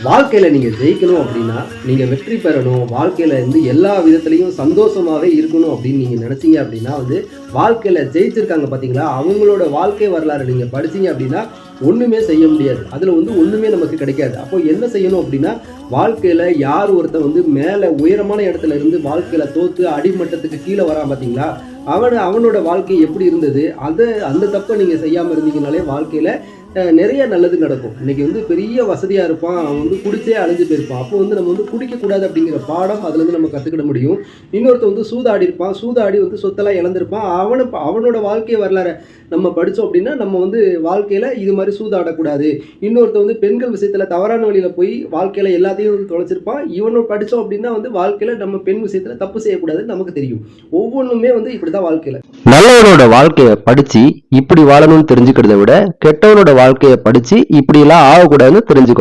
வாழ்க்கையில நீங்க ஜெயிக்கணும் அப்படின்னா நீங்க வெற்றி பெறணும். வாழ்க்கையில இருந்து எல்லா விதத்துலேயும் சந்தோஷமாவே இருக்கணும் அப்படின்னு நீங்க நினைச்சீங்க அப்படின்னா வந்து வாழ்க்கையில ஜெயிச்சிருக்காங்க பாத்தீங்களா? அவங்களோட வாழ்க்கை வரலாறு நீங்க படிச்சீங்க அப்படின்னா ஒன்றுமே செய்ய முடியாது. அதில் வந்து ஒன்றுமே நமக்கு கிடைக்காது. அப்போ என்ன செய்யணும் அப்படின்னா வாழ்க்கையில் யார் ஒருத்தன் வந்து மேலே உயரமான இடத்துல இருந்து வாழ்க்கையில் தோற்று அடிமட்டத்துக்கு கீழே வரான் பார்த்தீங்களா அவன் அவனோட வாழ்க்கை எப்படி இருந்தது? அதை அந்த தப்பை நீங்கள் செய்யாமல் இருந்தீங்கனாலே வாழ்க்கையில் நிறைய நல்லது நடக்கும். இன்றைக்கி வந்து பெரிய வசதியாக இருப்பான். அவன் வந்து குடிச்சே அழிஞ்சு போயிருப்பான். அப்போ வந்து நம்ம வந்து குடிக்கக்கூடாது அப்படிங்கிற பாடம் அதுலேருந்து நம்ம கற்றுக்கிட முடியும். இன்னொருத்தன் வந்து சூதாடி இருப்பான் சூதாடி வந்து சொத்தெல்லாம் இழந்திருப்பான். அவனை அவனோட வாழ்க்கை வரலாறு நம்ம படித்தோம் அப்படின்னா நம்ம வந்து வாழ்க்கையில் இது மாதிரி சூதாடக்கூடாது. இன்னொருத்த வந்து பெண்கள் விஷயத்தில் தவறான வழியில் போய் வாழ்க்கையில் எல்லாத்தையும் வந்து தொலைச்சிருப்பான். இவனும் படித்தோம் அப்படின்னா வந்து வாழ்க்கையில் நம்ம பெண் விஷயத்தில் தப்பு செய்யக்கூடாதுன்னு நமக்கு தெரியும். ஒவ்வொன்றுமே வந்து இப்படி தான் வாழ்க்கையில். நல்லவனோட வாழ்க்கையை படித்து இப்படி வாழணும்னு தெரிஞ்சுக்கிறத விட கெட்டவனோட வாழ்க்கையை படித்து இப்படிலாம் ஆகக்கூடாதுன்னு தெரிஞ்சுக்கோங்க.